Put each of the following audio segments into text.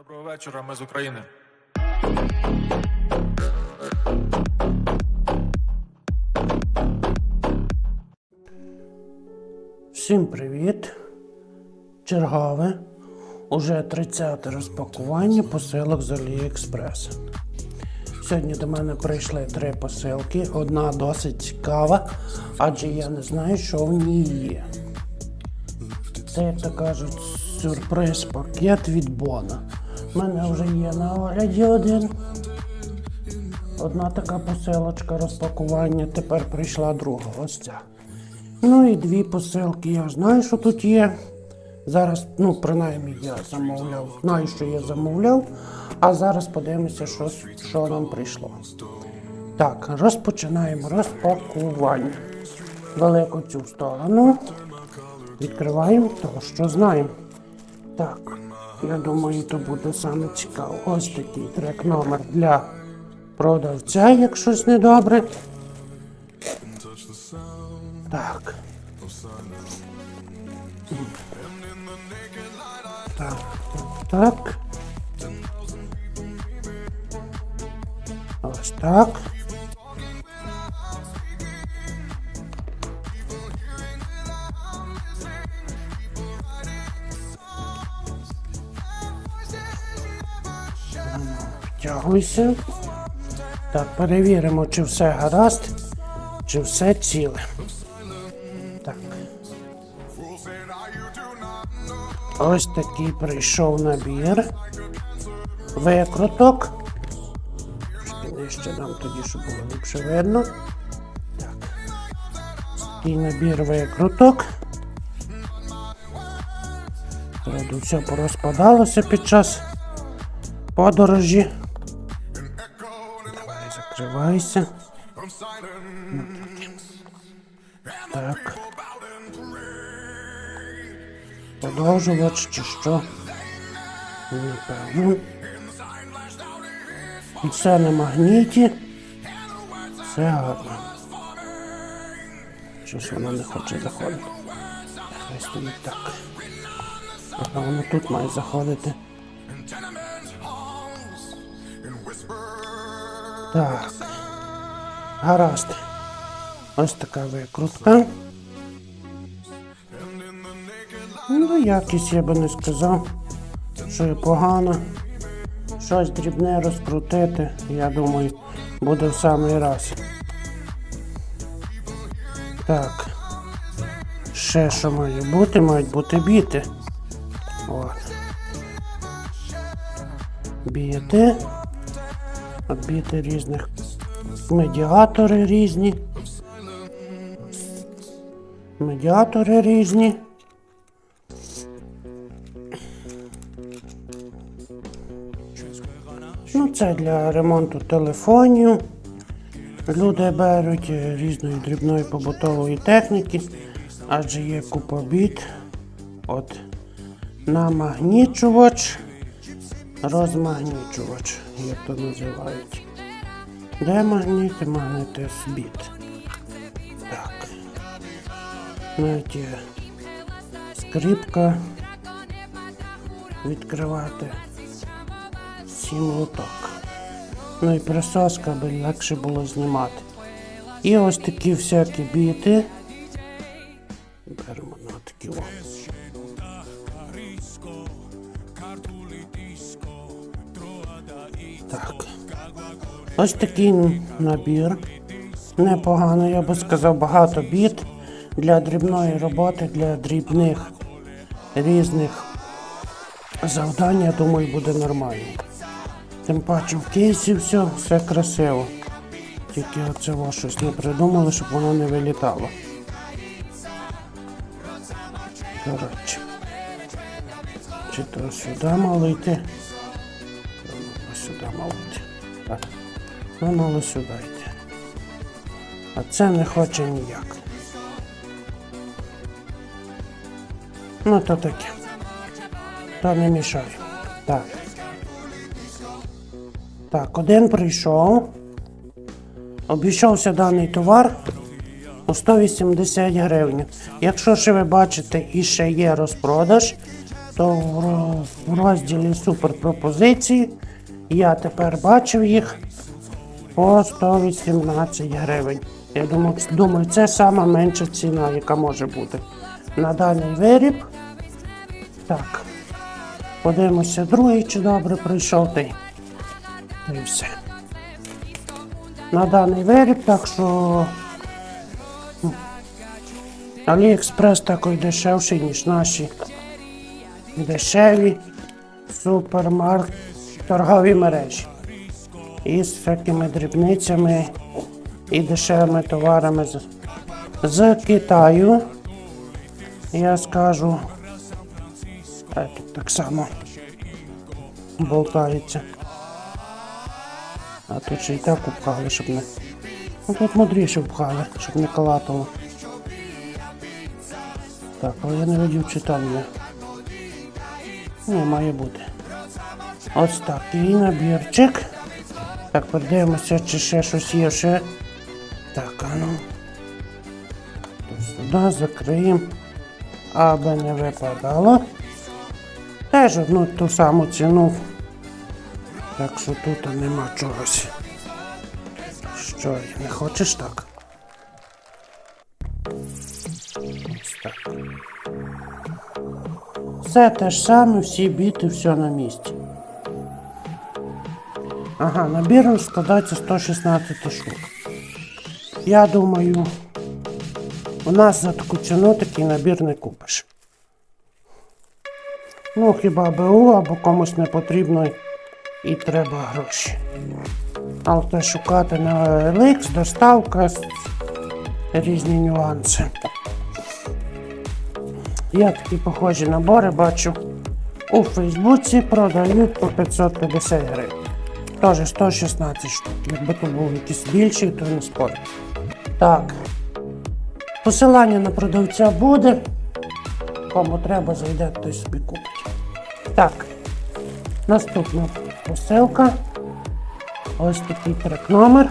Доброго вечора, ми з України. Всім привіт! Чергове. Уже 30 те розпакування посилок з AliExpress. Сьогодні до мене прийшли три посилки. Одна досить цікава, адже я не знаю, що в ній є. Це, як то кажуть, сюрприз пакет від Бона. У мене вже є на огляді один. Одна така посилочка розпакування, тепер прийшла друга. Ось. Ну і дві посилки. Я знаю, що тут є. Зараз, ну, принаймні, я замовляв. Знаю, що я замовляв. А зараз подивимося, що, що нам прийшло. Так, розпочинаємо розпакування. Велику цю сторону. Відкриваємо того, що знаємо. Так, я думаю, то буде саме цікаво. Ось такий трек номер для продавця, як щось недобре. Так. Так, так. Ось так. Втягуйся. Так, перевіримо, чи все гаразд, чи все ціле. Так. Ось такий прийшов набір. Викруток. Нижче дам тоді, щоб було ліпше видно. Так. Такий набір викруток. Правда, все порозпадалося під час подорожі. Закривайся. Так. Продовжувач чи що? Напевно. Все на магніті. Все гарно. Щось воно не хоче заходити. Хай стоїть так. Ага, тут має заходити. Так. Гаразд. Ось така викрутка. Ну, якість я би не сказав, що є погано. Щось дрібне розкрутити, я думаю, буде в самий раз. Так. Ще що має бути, мають бути біти. От. Біти. От біти різних. Медіатори різні. Медіатори різні. Ну, це для ремонту телефонів. Люди беруть різної дрібної побутової техніки, адже є купа біт. От намагнічувач, розмагнічувач, як то називають. Де магніти, магнетис біт. Так. Навіть є скрипка відкривати сім лоток. Ну і присоска, аби легше було знімати. І ось такі всякі біти. Ось такий набір. Непогано, я би сказав, багато біт для дрібної роботи, для дрібних різних завдань, я думаю, буде нормально. Тим паче в кейсі все, все красиво. Тільки оце щось не придумали, щоб воно не вилітало. Коротше. Чи то сюди мало йти? Ну, сюди йти. А це не хоче ніяк. Ну, то таке. То не мішає. Так. Так, один прийшов. Обійшовся даний товар у 180 гривень. Якщо ще ви бачите і ще є розпродаж, то в ро- в розділі суперпропозиції я тепер бачив їх по 118 гривень. Я думаю, думаю, це сама менша ціна, яка може бути на даний виріб. Так. Подивимося другий, чи добре прийшов той. І все. На даний виріб, так що Аліекспрес такий дешевший, ніж наші дешеві супермаркет торгові мережі. І з всякими дрібницями і дешевими товарами з, з Китаю. Я скажу, а так само болтається. А тут ще й так upхали, щоб не. Ну тут мудріше впхали, щоб не калатало. Так, але я не видів читання. Ні, має бути. Ось так. І набірчик. Так, подивимося, чи ще щось є ще. Так, а ну. Сюди закриємо, аби не випадало. Теж одну ту саму ціну. Так що тут нема чогось. Що, не хочеш так? Так. Все те ж саме, всі біти, все на місці. Ага, набіром складається 116 штук. Я думаю, у нас за таку ціну такий набір не купиш. Ну, хіба БУ або комусь не потрібно і треба гроші. Але шукати на OLX, доставка, різні нюанси. Я такі похожі набори бачу. У Фейсбуці продають по 550 гривень. Теж 116 штук. Якби то був якийсь більший, то не спорю. Так. Посилання на продавця буде. Кому треба, зайде, той собі купить. Так. Наступна посилка. Ось такий трек номер.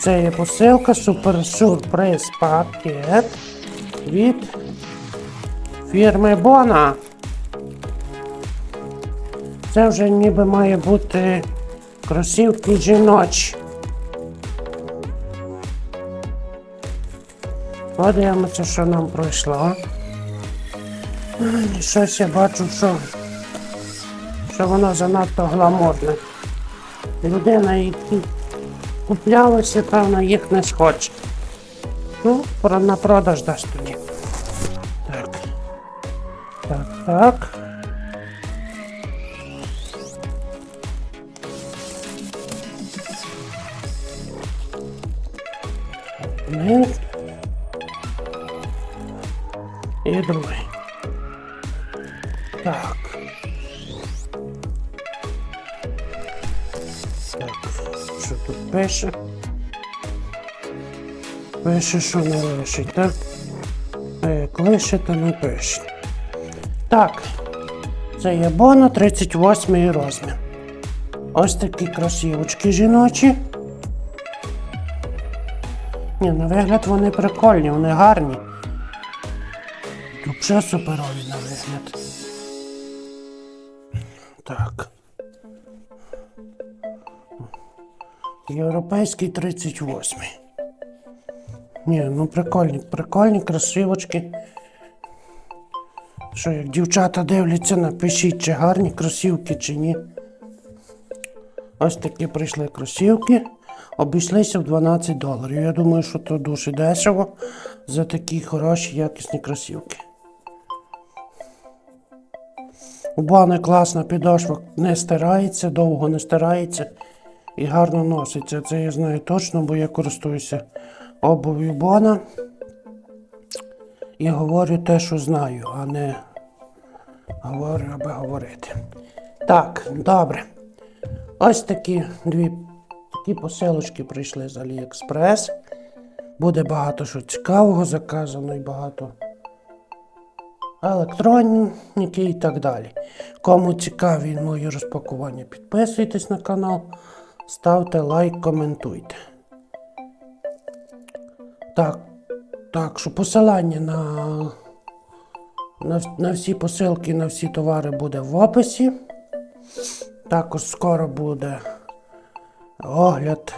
Це є посилка Супер Сюрприз пакет від фірми Бона. Це вже ніби має бути кросівки жіночі. Подивимося, що нам пройшло. Ай, Щось я бачу, що, що воно занадто гламурне. Людина, які куплялася, певно, їх не схоче. Ну, на продаж дасть тоді. Так. Так, так. Один. І другий. Так. Так, що тут пише? Пише, що не лишить, так? А як лише, то не пише. Так. Це є Бона 38 розмір. Ось такі красивочки жіночі. Ні, на вигляд вони прикольні, вони гарні. Взагалі суперові на вигляд. Так. Європейський 38. Ні, ну прикольні, прикольні, красивочки. Що, як дівчата дивляться, напишіть, чи гарні кросівки, чи ні. Ось такі прийшли кросівки. Обійшлися в 12 доларів. Я думаю, що це дуже дешево за такі хороші якісні кросівки. У бани класна підошва не стирається, довго не стирається і гарно носиться. Це я знаю точно, бо я користуюся обув'ю Бона. І говорю те, що знаю, а не говорю, аби говорити. Так, добре. Ось такі дві такі посилочки прийшли з AliExpress. Буде багато що цікавого заказано і багато електроніки і так далі. Кому цікаві мої розпакування, підписуйтесь на канал, ставте лайк, коментуйте. Так, так, що посилання на На, на всі посилки, на всі товари буде в описі. Також скоро буде огляд,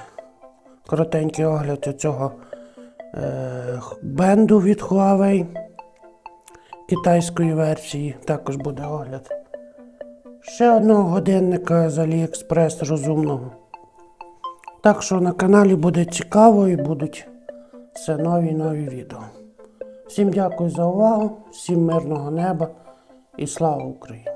коротенький огляд цього е, бенду від Huawei китайської версії. Також буде огляд. Ще одного годинника з AliExpress розумного. Так що на каналі буде цікаво і будуть все нові і нові відео. Всім дякую за увагу, всім мирного неба і слава Україні!